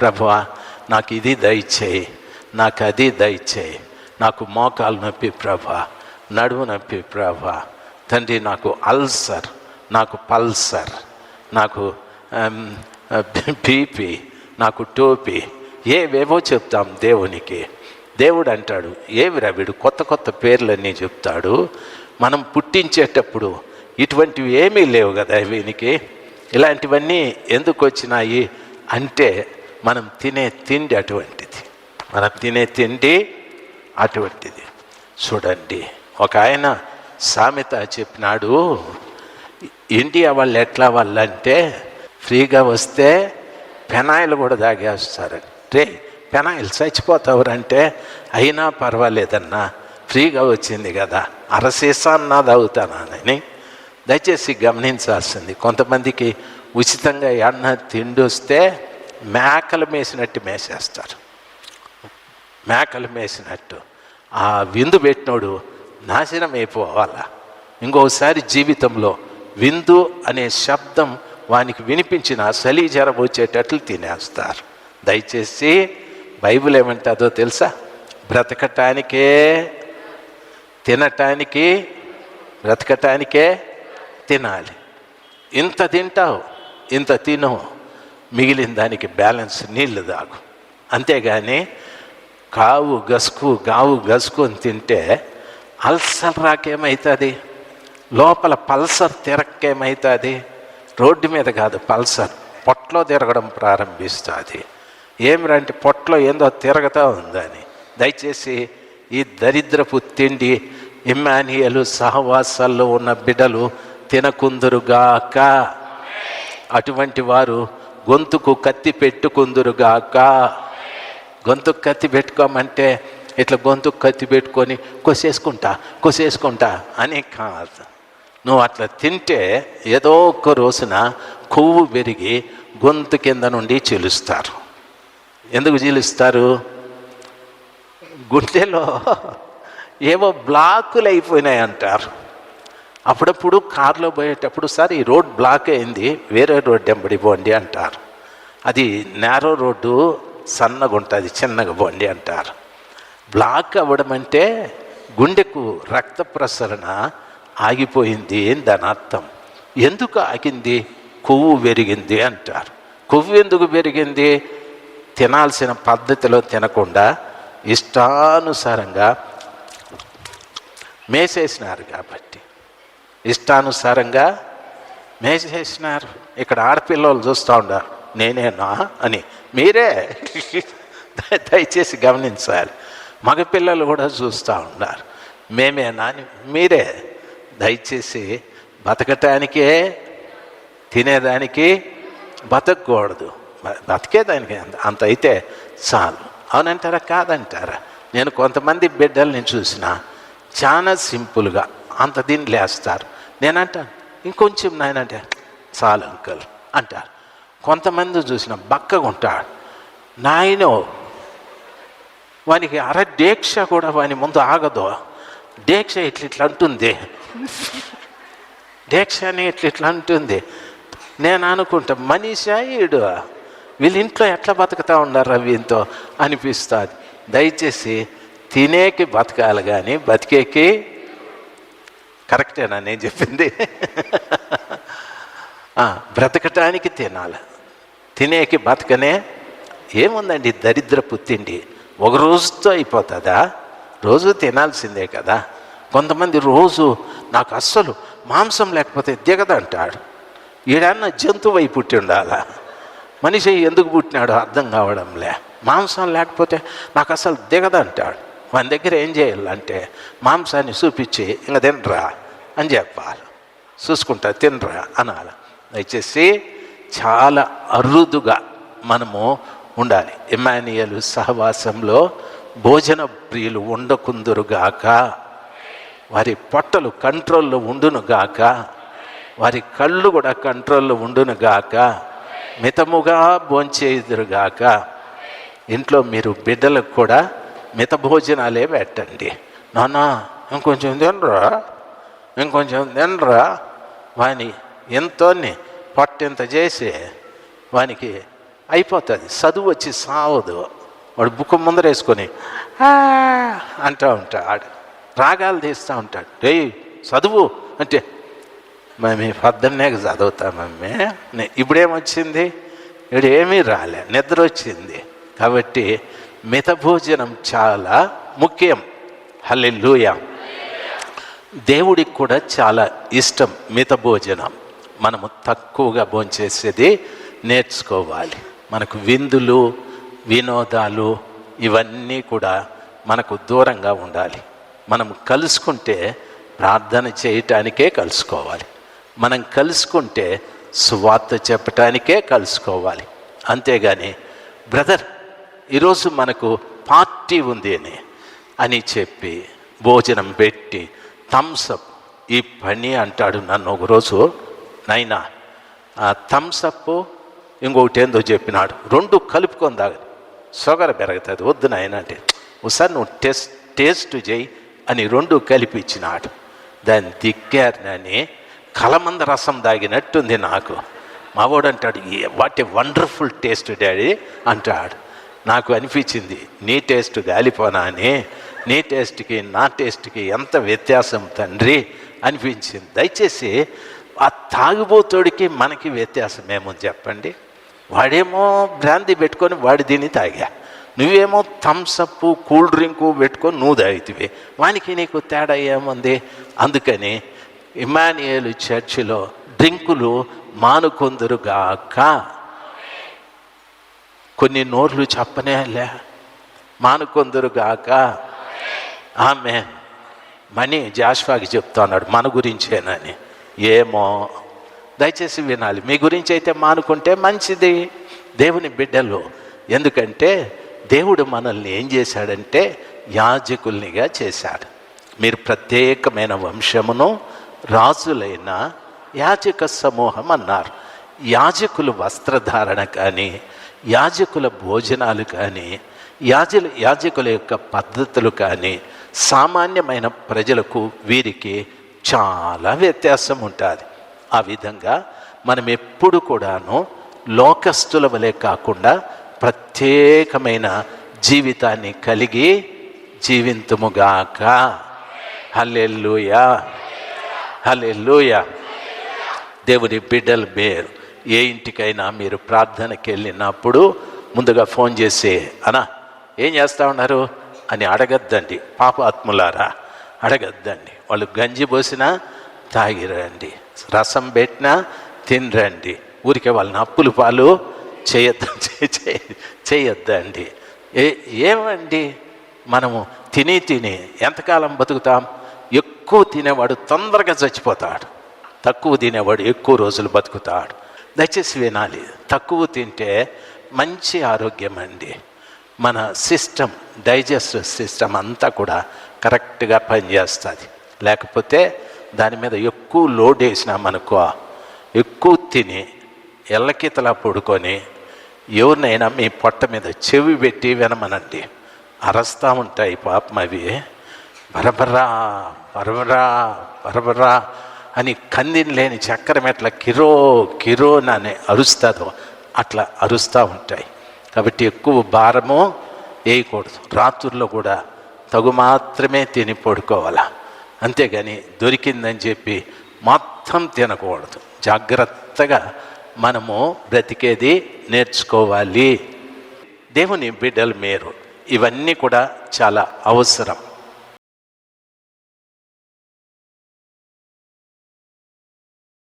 ప్రభువా నాకు ఇది దయచేయి నాకు అది దయచేయి. నాకు మోకాలు నొప్పి ప్రభా నడుము నొప్పి ప్రభా. తండ్రి నాకు అల్సర్ నాకు పల్సర్ నాకు బీపీ నాకు టోపీ ఏవేవో చెప్తాం దేవునికి. దేవుడు అంటాడు ఏమి రవిడు కొత్త కొత్త పేర్లన్నీ చెప్తాడు. మనం పుట్టించేటప్పుడు ఇటువంటివి ఏమీ లేవు కదా వీనికి. ఇలాంటివన్నీ ఎందుకు వచ్చినాయి? అంటే మనం తినే తిండి అటువంటిది. మనం తినే తిండి అటువంటిది. చూడండి ఒక ఆయన సామెత చెప్పినాడు ఇండియా వాళ్ళు ఎట్లా వాళ్ళంటే ఫ్రీగా వస్తే పెనాయిల్ కూడా తాగేస్తారంటే. పెనాయిల్ చచ్చిపోతావురంటే అయినా పర్వాలేదన్నా ఫ్రీగా వచ్చింది కదా అరసీసా అన్నా తాగుతానని దయచేసి గమనించాల్సింది కొంతమందికి ఉచితంగా ఎన్న తిండి వస్తే మేకలు మేసినట్టు మేసేస్తారు. మేకలు మేసినట్టు ఆ విందు పెట్టినోడు నాశనం అయిపోవాలా? ఇంకోసారి జీవితంలో విందు అనే శబ్దం వానికి వినిపించిన చలి జ్వరం వచ్చేటట్లు తినేస్తారు. దయచేసి బైబిల్ ఏమంటుందో తెలుసా? బ్రతకటానికే తినటానికి బ్రతకటానికే తినాలి. ఇంత తింటావు ఇంత తినవు. మిగిలిన దానికి బ్యాలెన్స్ నీళ్ళు తాగు. అంతేగాని కావు గసుకు గావు గసుకు అని తింటే అల్సర్ రాకేమవుతుంది లోపల పల్సర్ తిరక్కేమవుతుంది రోడ్డు మీద కాదు పల్సర్ పొట్టలో తిరగడం ప్రారంభిస్తుంది. ఏమిరంటే పొట్టలో ఏందో తిరగతా ఉందని. దయచేసి ఈ దరిద్రపు తిండి ఇమ్మానియలు సహవాసాల్లో ఉన్న బిడ్డలు తినకుందురుగాక. అటువంటి వారు గొంతుకు కత్తి పెట్టుకుందురుగాక. గొంతుకు కత్తి పెట్టుకోమంటే ఇట్లా గొంతుకు కత్తి పెట్టుకొని కొసేసుకుంటా కొసేసుకుంటా అని కాదు. నువ్వు అట్లా తింటే ఏదో ఒక రోజున కొవ్వు పెరిగి గొంతు కింద నుండి చీలుస్తారు. ఎందుకు చీలుస్తారు? గుండెలో ఏవో బ్లాకులు అయిపోయినాయి అంటారు అప్పుడప్పుడు కారులో పోయేటప్పుడు సార్ ఈ రోడ్ బ్లాక్ అయింది వేరే రోడ్డు ఎంబడిపోండి అంటారు. అది నేరో రోడ్డు సన్నగా ఉంటుంది చిన్నగా బండి అంటారు. బ్లాక్ అవ్వడం అంటే గుండెకు రక్త ప్రసరణ ఆగిపోయింది అని దాని అర్థం. ఎందుకు ఆగింది? కొవ్వు పెరిగింది అంటారు. కొవ్వు ఎందుకు పెరిగింది? తినాల్సిన పద్ధతిలో తినకుండా ఇష్టానుసారంగా మేసేసినారు కాబట్టి. ఇష్టానుసారంగా మేసేసినారు. ఇక్కడ ఆడపిల్లలు చూస్తూ ఉండారు నేనేనా అని. మీరే దయచేసి గమనించాలి. మగపిల్లలు కూడా చూస్తూ ఉన్నారు. మేమేనా అని మీరే దయచేసి బతకటానికే తినేదానికి బతకూడదు బతికేదానికి అంత- అంత అయితే చాలు. అవునంటారా? కాదంటారా? నేను కొంతమంది బిడ్డల్ని చూసిన చాలా సింపుల్గా అంత దీన్ని లేస్తారు. నేనంటాను ఇంకొంచెం నాయనంటే చాలు అంకల్ అంటారు. కొంతమంది చూసిన బక్కగా ఉంటాడు నాయనో వానికి అర దీక్ష కూడా వాని ముందు ఆగదు. దీక్ష ఇట్లా ఇట్లా అంటుంది దీక్ష అని ఇట్లా ఇట్లా అంటుంది నేను అనుకుంటా మనిషా ఈడు? వీళ్ళ ఇంట్లో ఎట్లా బతుకుతా ఉన్నారు వీంతో అనిపిస్తుంది. దయచేసి తినేకి బతకాలి కానీ బతికేకి. కరెక్టేనా నేను చెప్పింది? బ్రతకటానికి తినాలి. తినేకి బతకనే ఏముందండి దరిద్రపు తిండి ఒక రోజుతో అయిపోతుందా? రోజు తినాల్సిందే కదా. కొంతమంది రోజు నాకు అస్సలు మాంసం లేకపోతే దిగదంటాడు ఈడన్న జంతువు అయి పుట్టి ఉండాలా? మనిషి ఎందుకు పుట్టినాడో అర్థం కావడంలే. మాంసం లేకపోతే నాకు అసలు దిగదంటాడు మన దగ్గర ఏం చేయాలంటే మాంసాన్ని చూపించి ఇంకా తినరా? అని చెప్పాలి. చూసుకుంటా తినరా? అనాలి. దయచేసి చాలా అరుదుగా మనము ఉండాలి. ఇమానియల్ సహవాసంలో భోజన ప్రియులు ఉండకుందురుగాక. వారి పొట్టలు కంట్రోల్లో ఉండునుగాక. వారి కళ్ళు కూడా కంట్రోల్లో ఉండునుగాక. మితముగా భోంచేదురుగాక. ఇంట్లో మీరు బిడ్డలకు కూడా మిత భోజనాలే పెట్టండి. నానా ఇంకొంచెం తినరా? ఇంకొంచెం తినరా? వాని ఎంతోని పట్టింత చేసి వానికి అయిపోతుంది. చదువు వచ్చి సావదు. వాడు బుక్ ముందరేసుకొని అంటూ ఉంటాడు. రాగాలు తీస్తూ ఉంటాడు. రే చదువు అంటే మమ్మీ పొద్దున్నే చదువుతా మమ్మీ. ఇప్పుడేమొచ్చింది? ఇప్పుడు ఏమీ రాలే. నిద్ర వచ్చింది కాబట్టి మిత భోజనం చాలా ముఖ్యం. హల్లెలూయా. దేవుడికి కూడా చాలా ఇష్టం మిత భోజనం. మనము తక్కువగా భోంచేసేది నేర్చుకోవాలి. మనకు విందులు వినోదాలు ఇవన్నీ కూడా మనకు దూరంగా ఉండాలి. మనం కలుసుకుంటే ప్రార్థన చేయటానికే కలుసుకోవాలి. మనం కలుసుకుంటే సువార్త చెప్పటానికే కలుసుకోవాలి. అంతేగాని బ్రదర్ ఈరోజు మనకు పార్టీ ఉంది అని అని చెప్పి భోజనం పెట్టి థమ్స్అప్ ఈ పని అంటాడు నన్ను ఒకరోజు నైనా ఆ థమ్స్అప్ ఇంకొకటి ఏందో చెప్పినాడు. రెండు కలుపుకొని తాగని షుగర్ పెరుగుతుంది. వద్దు నాయన అంటే ఒకసారి నువ్వు టెస్ట్ టేస్ట్ చేయి అని రెండు కలిపి ఇచ్చినాడు దాన్ని దిగ్గారినని కలమంద రసం తాగినట్టుంది నాకు. మావాడు అంటాడు what a wonderful taste daddy అంటాడు. నాకు అనిపించింది నీ టేస్ట్ గాలిపోనా అని నీ టేస్ట్కి నా టేస్ట్కి ఎంత వ్యత్యాసం తండ్రి అనిపించింది. దయచేసి ఆ తాగిపోతోడికి మనకి వ్యత్యాసం ఏమో చెప్పండి. వాడేమో బ్రాంతి పెట్టుకొని వాడి దీన్ని తాగా. నువ్వేమో థమ్సప్ కూల్ డ్రింకు పెట్టుకొని నువ్వు తాగుతివి. వానికి నీకు తేడా ఏముంది? అందుకని ఇమానియేలు చర్చిలో డ్రింకులు మానుకొందురుగాక. కొన్ని నోర్లు చెప్పనేలే మానుకొందురుగాక. ఆమె మనీ జాష్వాకి చెప్తా అన్నాడు మన గురించేనని. ఏమో? దయచేసి వినాలి. మీ గురించి అయితే మానుకుంటే మంచిది. దేవుని బిడ్డలు. ఎందుకంటే దేవుడు మనల్ని ఏం చేశాడంటే యాజకుల్నిగా చేశాడు. మీరు ప్రత్యేకమైన వంశమును రాజులైన యాజక సమూహం అన్నారు. యాజకులు వస్త్రధారణ కానీ యాజకుల భోజనాలు కానీ యాజల యాజకుల యొక్క పద్ధతులు కానీ సామాన్యమైన ప్రజలకు వీరికి చాలా వ్యత్యాసం ఉంటుంది. ఆ విధంగా మనం ఎప్పుడు కూడాను లోకస్తుల వలె కాకుండా ప్రత్యేకమైన జీవితాన్ని కలిగి జీవింతుముగాక. హల్లెల్లుయా హల్లెల్లుయా దేవుని బిడ్డల బేర్ ఏ ఇంటికైనా మీరు ప్రార్థనకి వెళ్ళినప్పుడు ముందుగా ఫోన్ చేసి అనా ఏం చేస్తా ఉన్నారు? అని అడగద్దండి. పాపాత్ములారా అడగద్దండి. వాళ్ళు గంజి పోసినా తాగిరండి. రసం పెట్టినా తినరండి. ఊరికే వాళ్ళని అప్పులు పాలు చేయొద్దు చేయొద్దండి. ఏ ఏమండి? మనము తిని తిని ఎంతకాలం బతుకుతాం? ఎక్కువ తినేవాడు తొందరగా చచ్చిపోతాడు. తక్కువ తినేవాడు ఎక్కువ రోజులు బతుకుతాడు. దయచేసి వినాలి. తక్కువ తింటే మంచి ఆరోగ్యం అండి. మన సిస్టమ్ డైజెస్టివ్ సిస్టమ్ అంతా కూడా కరెక్ట్గా పనిచేస్తుంది. లేకపోతే దాని మీద ఎక్కువ లోడ్ వేసినామనుకో ఎక్కువ తిని ఎల్లకితలా పడుకొని ఎవరినైనా మీ పొట్ట మీద చెవి పెట్టి వినమనండి. అరస్తూ ఉంటాయి పాపం అవి. బరబరా బరబరా బరబరా అని కందిని లేని చక్కెర ఎట్లా కిరో కిరో అని అరుస్తుందో అట్లా అరుస్తూ ఉంటాయి. కాబట్టి ఎక్కువ భారము వేయకూడదు. రాత్రుల్లో కూడా తగు మాత్రమే తిని పడుకోవాలా. అంతేగాని దొరికిందని చెప్పి మొత్తం తినకూడదు. జాగ్రత్తగా మనము బ్రతికేది నేర్చుకోవాలి. దేవుని బిడ్డలు మేరు. ఇవన్నీ కూడా చాలా అవసరం.